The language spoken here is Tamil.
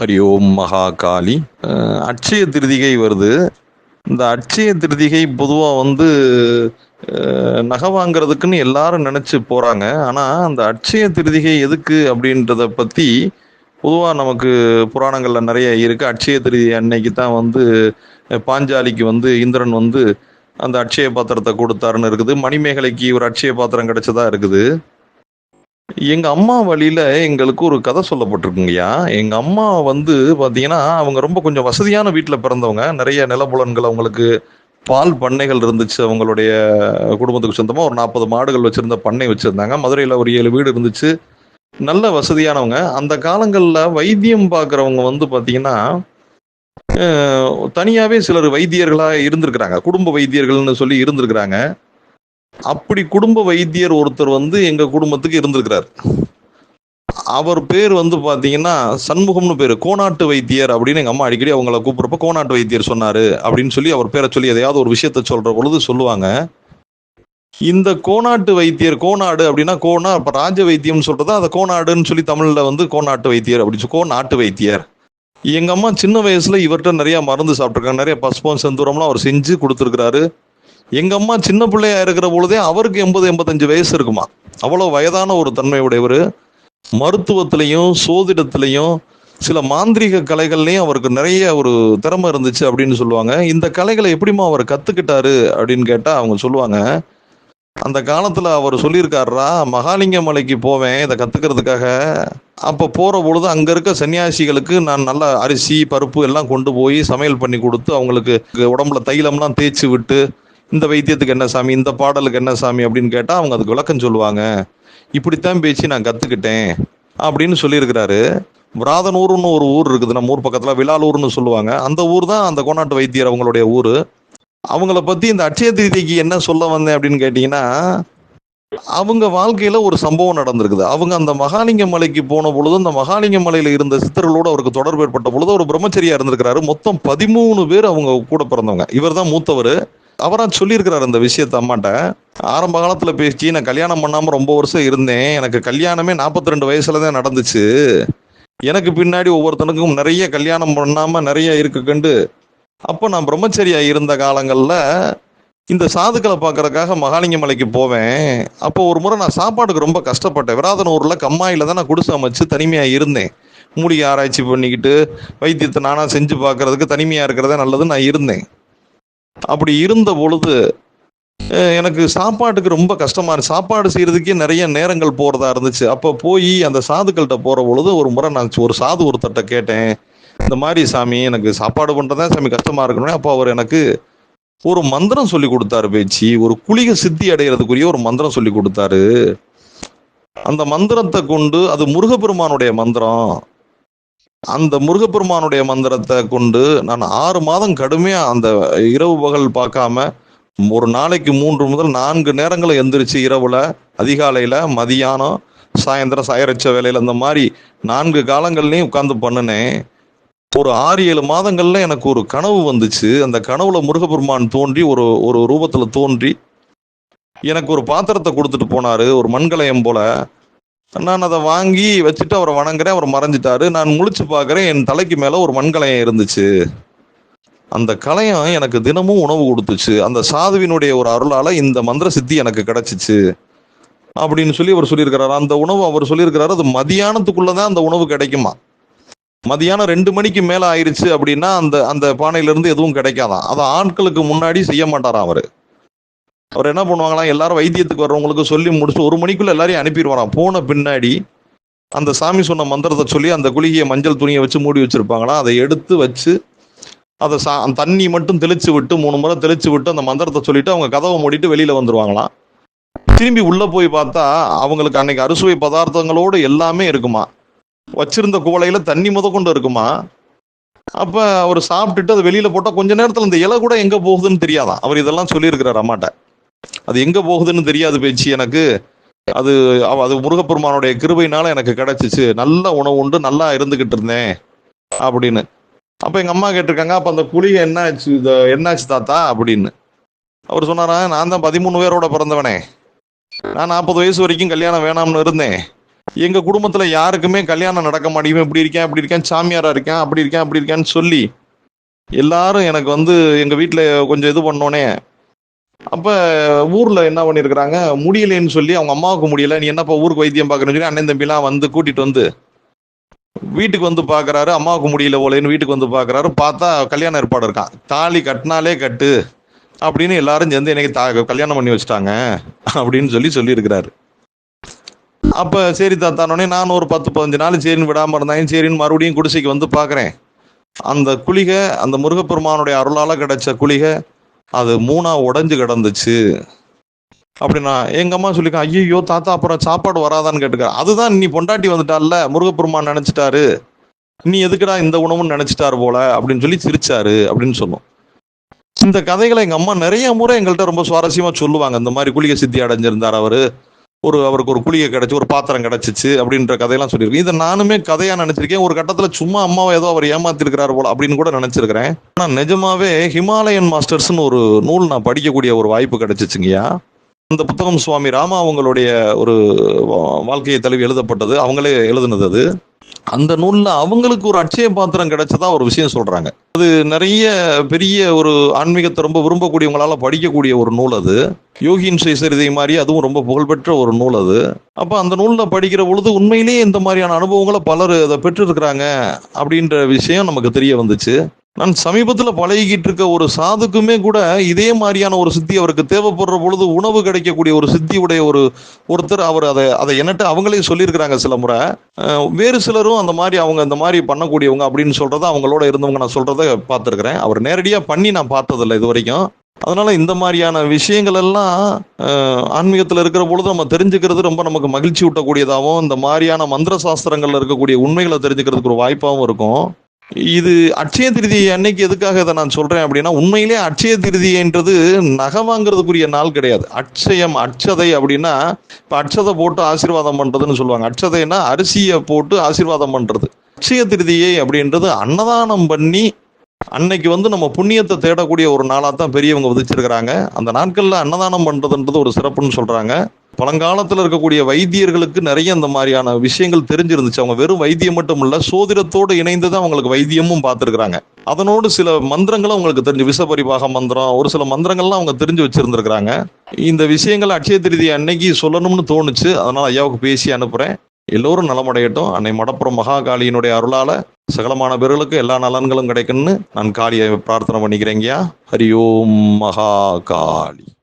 ஹரி ஓம் மகாகாளி. அட்சய திருதிகை வருது. இந்த அட்சய திருதிகை பொதுவாக வந்து நகை வாங்குறதுக்குன்னு எல்லாரும் நினச்சி போகிறாங்க ஆனால் அந்த அட்சய திருதிகை எதுக்கு அப்படின்றத பற்றி பொதுவாக நமக்கு புராணங்களில் நிறைய இருக்குது அட்சய திருதி அன்னைக்கு தான் வந்து பாஞ்சாலிக்கு வந்து இந்திரன் வந்து அந்த அட்சய பாத்திரத்தை கொடுத்தாருன்னு இருக்குது. மணிமேகலைக்கு ஒரு அட்சய பாத்திரம் கிடைச்சதா இருக்குது. எங்க அம்மா வழியில எங்களுக்கு ஒரு கதை சொல்லப்பட்டிருக்குங்கய்யா. எங்க அம்மா வந்து பாத்தீங்கன்னா அவங்க ரொம்ப கொஞ்சம் வசதியான வீட்டுல பிறந்தவங்க. நிறைய நிலப்புலன்கள் அவங்களுக்கு பால் பண்ணைகள் இருந்துச்சு அவங்களுடைய குடும்பத்துக்கு சொந்தமா. ஒரு நாற்பது மாடுகள் வச்சிருந்த பண்ணை வச்சிருந்தாங்க. மதுரையில ஒரு ஏழு வீடு இருந்துச்சு. நல்ல வசதியானவங்க. அந்த காலங்கள்ல வைத்தியம் பாக்குறவங்க வந்து பாத்தீங்கன்னா தனியாவே சிலர் வைத்தியர்களா இருந்திருக்கிறாங்க. குடும்ப வைத்தியர்கள்னு சொல்லி இருந்திருக்கிறாங்க. அப்படி குடும்ப வைத்தியர் ஒருத்தர் வந்து எங்க குடும்பத்துக்கு இருந்திருக்கிறார். அவர் பேர் வந்து பாத்தீங்கன்னா சண்முகம்னு பேர். கோனாட்டு வைத்தியர் அப்படின்னு எங்க அம்மா அடிக்கடி அவங்கள கூப்பிடுறப்ப கோனாட்டு வைத்தியர் சொன்னாரு அப்படின்னு சொல்லி அவர் பேரை சொல்லி எதையாவது ஒரு விஷயத்த சொல்ற பொழுது சொல்லுவாங்க. இந்த கோனாட்டு வைத்தியர் கோனாடு அப்படின்னா கோனா இப்போ ராஜ வைத்தியம்னு சொல்றது அந்த கோனாடுன்னு சொல்லி தமிழ்ல வந்து கோனாட்டு வைத்தியர் அப்படின்னு கோநாட்டு வைத்தியர். எங்க அம்மா சின்ன வயசுல இவர்கிட்ட நிறைய மருந்து சாப்பிட்டுருக்காங்க. நிறைய பஸ்போன் செந்தூரம்லாம் அவர் செஞ்சு கொடுத்துருக்கிறாரு. எங்க அம்மா சின்ன பிள்ளையா இருக்கிற பொழுதே அவருக்கு எண்பது எண்பத்தஞ்சு வயசு இருக்குமா? அவ்வளோ வயதான ஒரு தன்மை உடையவர் மருத்துவத்திலையும் சோதிடத்திலையும் சில மாந்திரீக கலைகள்லையும் அவருக்கு நிறைய ஒரு திறமை இருந்துச்சு அப்படின்னு சொல்லுவாங்க. இந்த கலைகளை எப்படிம்மா அவர் கத்துக்கிட்டாரு அப்படின்னு கேட்டா அவங்க சொல்லுவாங்க அந்த காலத்துல அவர் சொல்லியிருக்காருரா மகாலிங்க மலைக்கு போவேன் இதை கத்துக்கிறதுக்காக. அப்ப போற பொழுது அங்க இருக்க சன்னியாசிகளுக்கு நான் நல்ல அரிசி பருப்பு எல்லாம் கொண்டு போய் சமையல் பண்ணி கொடுத்து அவங்களுக்கு உடம்புல தைலம்லாம் தேய்ச்சி விட்டு இந்த வைத்தியத்துக்கு என்ன சாமி இந்த பாடலுக்கு என்ன சாமி அப்படின்னு கேட்டால் அவங்க அதுக்கு விளக்கம் சொல்லுவாங்க. இப்படித்தான் பேச்சு நான் கற்றுக்கிட்டேன் அப்படின்னு சொல்லியிருக்கிறாரு. விராதனூர்னு ஒரு ஊர் இருக்குது. நம்ம ஊர் பக்கத்தில் விழாலூர்னு சொல்லுவாங்க. அந்த ஊர் தான் அந்த கோனாட்டு வைத்தியர் அவங்களுடைய ஊர். அவங்கள பற்றி இந்த அட்சய திருதிக்கு என்ன சொல்ல வந்தேன் அப்படின்னு கேட்டிங்கன்னா அவங்க வாழ்க்கையில ஒரு சம்பவம் நடந்திருக்குது. அவங்க அந்த மகாலிங்க மலைக்கு போன பொழுது அந்த மகாலிங்க மலையில இருந்த சித்தர்களோடு அவருக்கு தொடர்பு ஏற்பட்ட பொழுது ஒரு பிரம்மச்சரியா இருந்திருக்கிறாரு. மொத்தம் பதிமூணு பேர் அவங்க கூட பிறந்தவங்க. இவர் தான் மூத்தவர். அவரா சொல்லியிருக்கிறாரு இந்த விஷயத்த அம்மாட்ட. ஆரம்ப காலத்தில் பேசி நான் கல்யாணம் பண்ணாமல் ரொம்ப வருஷம் இருந்தேன். எனக்கு கல்யாணமே 42 ரெண்டு வயசுல தான் நடந்துச்சு. எனக்கு பின்னாடி ஒவ்வொருத்தனுக்கும் நிறைய கல்யாணம் பண்ணாமல் நிறைய இருக்கு கண்டு. அப்போ நான் பிரம்மச்சரியா இருந்த காலங்களில் இந்த சாதுக்களை பார்க்கறதுக்காக மகாலிங்க மலைக்கு போவேன். அப்போ ஒரு முறை நான் சாப்பாடுக்கு ரொம்ப கஷ்டப்பட்டேன். விராதனூரில் கம்மாயில் தான் நான் குடிசை அமைச்சு தனிமையாக இருந்தேன். மூலிகை ஆராய்ச்சி பண்ணிக்கிட்டு வைத்தியத்தை நானாக செஞ்சு பார்க்கறதுக்கு தனிமையாக இருக்கிறதே நல்லது நான் இருந்தேன். அப்படி இருந்த பொழுது எனக்கு சாப்பாட்டுக்கு ரொம்ப கஷ்டமா இருந்துச்சு. சாப்பாடு செய்யறதுக்கே நிறைய நேரங்கள் போறதா இருந்துச்சு. அப்போ போய் அந்த சாதுக்கள்கிட்ட போற பொழுது ஒரு முறை நான் ஒரு சாது ஒருத்தர்கிட்ட கேட்டேன். இந்த மாதிரி சாமி எனக்கு சாப்பாடு பண்றதா சாமி கஷ்டமா இருக்கணும் அப்போ அவர் எனக்கு ஒரு மந்திரம் சொல்லி கொடுத்தாரு பேச்சு. ஒரு குளிக சித்தி அடைகிறதுக்குரிய ஒரு மந்திரம் சொல்லி கொடுத்தாரு. அந்த மந்திரத்தை கொண்டு அது முருகப்பெருமானுடைய மந்திரம். அந்த முருகப்பெருமானுடைய மந்திரத்தை கொண்டு நான் ஆறு மாதம் கடுமையா அந்த இரவு பகல் பார்க்காம ஒரு நாளைக்கு மூன்று முதல் நான்கு நேரங்களை எந்திரிச்சு இரவுல அதிகாலையில மதியானம் சாயந்தரம் சாயரச்ச வேலையில் இந்த மாதிரி நான்கு காலங்கள்லையும் உட்காந்து பண்ணினேன். ஒரு ஆறு ஏழு மாதங்கள்ல எனக்கு ஒரு கனவு வந்துச்சு. அந்த கனவுல முருகப்பெருமான் தோன்றி ஒரு ஒரு ரூபத்துல தோன்றி எனக்கு ஒரு பாத்திரத்தை கொடுத்துட்டு போனாரு. ஒரு மண்கலயம் போல. நான் அதை வாங்கி வச்சுட்டு அவரை வணங்குறேன் அவர் மறைஞ்சிட்டாரு. நான் முழிச்சு பார்க்குறேன் என் தலைக்கு மேலே ஒரு மண்கலையம் இருந்துச்சு. அந்த கலையம் எனக்கு தினமும் உணவு கொடுத்துச்சு. அந்த சாதுவினுடைய ஒரு அருளால் இந்த மந்திர சித்தி எனக்கு கிடைச்சிச்சு. அப்படின்னு சொல்லி அவர் சொல்லியிருக்கிறாரு. அந்த உணவு அவர் சொல்லியிருக்கிறாரு அது மதியானத்துக்குள்ளதான் அந்த உணவு கிடைக்குமா? மதியானம் ரெண்டு மணிக்கு மேலே ஆயிடுச்சு அப்படின்னா அந்த அந்த பானையிலேருந்து எதுவும் கிடைக்காதான் அதை ஆட்களுக்கு முன்னாடி செய்ய மாட்டாராம் அவர்? அவர் என்ன பண்ணுவாங்களாம் எல்லாரும் வைத்தியத்துக்கு வர்றவங்களுக்கு சொல்லி முடிச்சு ஒரு மணிக்குள்ள எல்லாரையும் அனுப்பிடுவாராம். போன பின்னாடி அந்த சாமி சொன்ன மந்திரத்தை சொல்லி அந்த குளிகையை மஞ்சள் துணியை வச்சு மூடி வச்சிருப்பாங்களாம் அதை எடுத்து வச்சு அதை சா தண்ணி மட்டும் தெளிச்சு விட்டு மூணு முறை தெளிச்சு விட்டு அந்த மந்திரத்தை சொல்லிட்டு அவங்க கதவை மூடிட்டு வெளியில வந்துருவாங்களாம் திரும்பி உள்ள போய் பார்த்தா அவங்களுக்கு அன்னைக்கு அறுசுவை பதார்த்தங்களோடு எல்லாமே இருக்குமா? வச்சிருந்த குவளையில தண்ணி முத கொண்டு இருக்குமா? அப்ப அவர் சாப்பிட்டுட்டு அதை வெளியில போட்டா கொஞ்ச நேரத்துல இந்த இலை கூட எங்க போகுதுன்னு தெரியாதான். அவர் இதெல்லாம் சொல்லியிருக்கிறார் அம்மாட்ட. அது எங்க போகுதுன்னு தெரியாது பேச்சு எனக்கு. அது அது முருகப்பெருமானுடைய கிருபையினால எனக்கு கிடைச்சிச்சு. நல்ல உணவு உண்டு நல்லா இருந்துகிட்டு இருந்தேன் அப்படின்னு. அப்ப எங்க அம்மா கேட்டிருக்காங்க அப்ப அந்த குழிகை என்னாச்சு இது என்னாச்சு தாத்தா அப்படின்னு. அவர் சொன்னாரா நான் தான் பதிமூணு பேரோட பிறந்தவனே. நான் நாற்பது வயசு வரைக்கும் கல்யாணம் வேணாம்னு இருந்தேன். எங்க குடும்பத்துல யாருக்குமே கல்யாணம் நடக்க மாட்டேங்குமே இப்படி இருக்கேன் இப்படி இருக்கேன் சாமியாரா இருக்கேன் அப்படி இருக்கேன் அப்படி இருக்கேன்னு சொல்லி எல்லாரும் எனக்கு வந்து எங்க வீட்டுல கொஞ்சம் இது பண்ணோன்னே அப்ப ஊர்ல என்ன பண்ணிருக்கிறாங்க? முடியலன்னு சொல்லி அவங்க அம்மாவுக்கு முடியல. நீ என்னப்பா ஊருக்கு வைத்தியம் பார்க்கறேன்னு சொல்லி அண்ணன் தம்பிலாம் வந்து கூட்டிட்டு வந்து வீட்டுக்கு வந்து பாக்குறாரு. அம்மாவுக்கு முடியல போலேன்னு வீட்டுக்கு வந்து பாக்குறாரு. பார்த்தா கல்யாண ஏற்பாடு இருக்கான். தாலி கட்டினாலே கட்டு. அப்படின்னு எல்லாரும் சேர்ந்து எனக்கு தா- கல்யாணம் பண்ணி வச்சுட்டாங்க அப்படின்னு சொல்லி சொல்லியிருக்கிறாரு. அப்ப சரி தாத்தானோடனே நான் ஒரு பத்து பதினஞ்சு நாள் சரின்னு விடாம இருந்தாங்க சரின்னு மறுபடியும் குடிசைக்கு வந்து பாக்குறேன். அந்த குளிகை அந்த முருகப்பெருமானுடைய அருளால கிடைச்ச குளிகை அது மூணா உடஞ்சு கிடந்துச்சு. அப்படின்னா எங்க அம்மா சொல்லிக்க ஐயோ தாத்தா அப்புறம் சாப்பாடு வராதான்னு கேட்டுக்கா. அதுதான் நீ பொண்டாட்டி வந்துட்டால முருகப்பெருமான் நினைச்சிட்டாரு. நீ எதுக்குடா இந்த உணவுன்னு நினைச்சிட்டாரு போல அப்படின்னு சொல்லி சிரிச்சாரு அப்படின்னு சொன்னோம். இந்த கதைகளை எங்க அம்மா நிறைய முறை எங்கள்கிட்ட ரொம்ப சுவாரஸ்யமா சொல்லுவாங்க. இந்த மாதிரி குளிக சித்தி அடைஞ்சிருந்தார் அவரு. ஒரு அவருக்கு ஒரு குளிகை கிடச்சி ஒரு பாத்திரம் கிடைச்சிச்சு அப்படின்ற கதையெல்லாம் சொல்லியிருக்கேன். இதை நானுமே கதையா நினைச்சிருக்கேன். ஒரு கட்டத்துல சும்மா அம்மாவை ஏதோ அவர் ஏமாத்திருக்கிறார் போல அப்படின்னு கூட நினைச்சிருக்கிறேன். ஆனா நிஜமாவே ஹிமாலயன் மாஸ்டர்ஸ்னு ஒரு நூல் நான் படிக்கக்கூடிய ஒரு வாய்ப்பு கிடைச்சிச்சுங்கய்யா. அந்த புத்தகம் சுவாமி ராமா அவங்களுடைய ஒரு வா- வாழ்க்கையை தழுவி எழுதப்பட்டது. அவங்களே எழுதுனது அது. அந்த நூலில் அவங்களுக்கு ஒரு அட்சய பாத்திரம் கிடைச்சதா ஒரு விஷயம் சொல்கிறாங்க அது நிறைய பெரிய ஒரு ஆன்மீகத்தை ரொம்ப விரும்பக்கூடியவங்களால படிக்கக்கூடிய ஒரு நூல் அது. யோகியின் சுயசரிதை மாதிரி அதுவும் ரொம்ப புகழ்பெற்ற ஒரு நூல் அது. அப்போ அந்த நூலில் படிக்கிற பொழுது உண்மையிலேயே இந்த மாதிரியான அனுபவங்களை பலர் அதை பெற்றிருக்கிறாங்க அப்படின்ற விஷயம் நமக்கு தெரிய வந்துச்சு. நான் சமீபத்தில் பழகிக்கிட்டு இருக்க ஒரு சாதுக்குமே கூட இதே மாதிரியான ஒரு சித்தி அவருக்கு தேவைப்படுற பொழுது உணவு கிடைக்கக்கூடிய ஒரு சித்தியுடைய ஒரு ஒருத்தர் அவர் அதை அதை என்னட்டு அவங்களே சொல்லியிருக்கிறாங்க சில முறை. வேறு சிலரும் அந்த மாதிரி அவங்க இந்த மாதிரி பண்ணக்கூடியவங்க அப்படின்னு சொல்கிறத அவங்களோட இருந்தவங்க நான் சொல்கிறத பார்த்துருக்குறேன். அவர் நேரடியாக பண்ணி நான் பார்த்ததில்ல இது வரைக்கும் அதனால இந்த மாதிரியான விஷயங்கள் எல்லாம் ஆன்மீகத்தில் இருக்கிற பொழுது நம்ம தெரிஞ்சுக்கிறது ரொம்ப நமக்கு மகிழ்ச்சி ஊட்டக்கூடியதாகவும் இந்த மாதிரியான மந்திர சாஸ்திரங்கள்ல இருக்கக்கூடிய உண்மைகளை தெரிஞ்சுக்கிறதுக்கு ஒரு வாய்ப்பாகவும் இருக்கும். இது அட்சய திருதி அன்னைக்கு எதுக்காக இதை நான் சொல்றேன் அப்படின்னா உண்மையிலே அட்சய திருதின்றது நகை வாங்குறதுக்குரிய நாள் கிடையாது. அட்சயம் அட்சதை அப்படின்னா இப்ப அட்சதை போட்டு ஆசீர்வாதம் பண்றதுன்னு சொல்லுவாங்க. அட்சதைன்னா அரிசியை போட்டு ஆசீர்வாதம் பண்றது. அட்சய திருதியை அப்படின்றது அன்னதானம் பண்ணி அன்னைக்கு வந்து நம்ம புண்ணியத்தை தேடக்கூடிய ஒரு நாளாக தான் பெரியவங்க விதிச்சிருக்கிறாங்க. அந்த நாட்களில் அன்னதானம் பண்ணுறதுன்றது ஒரு சிறப்புன்னு சொல்கிறாங்க பழங்காலத்தில் இருக்கக்கூடிய வைத்தியர்களுக்கு நிறைய இந்த மாதிரியான விஷயங்கள் தெரிஞ்சிருந்துச்சு. அவங்க வெறும் வைத்தியம் மட்டும் இல்லை சோதிடத்தோடு இணைந்து தான் அவங்களுக்கு வைத்தியமும் பார்த்துருக்குறாங்க. அதனோடு சில மந்திரங்களும் அவங்களுக்கு தெரிஞ்சு விஷபரிபாக மந்திரம் ஒரு சில மந்திரங்கள்லாம் அவங்க தெரிஞ்சு வச்சுருந்துருக்குறாங்க. இந்த விஷயங்களை அட்சய திருதி அன்னைக்கு சொல்லணும்னு தோணுச்சு. அதனால் ஐயாவுக்கு பேசி அனுப்புகிறேன் எல்லோரும் நலமடையட்டும். அன்னை மடப்புறம் மகாகாளியினுடைய அருளால சகலமான பேர்களுக்கு எல்லா நலன்களும் கிடைக்கும்னு நான் காளியை பிரார்த்தனை பண்ணிக்கிறேங்கய்யா. ஹரி ஓம் மகாகாளி.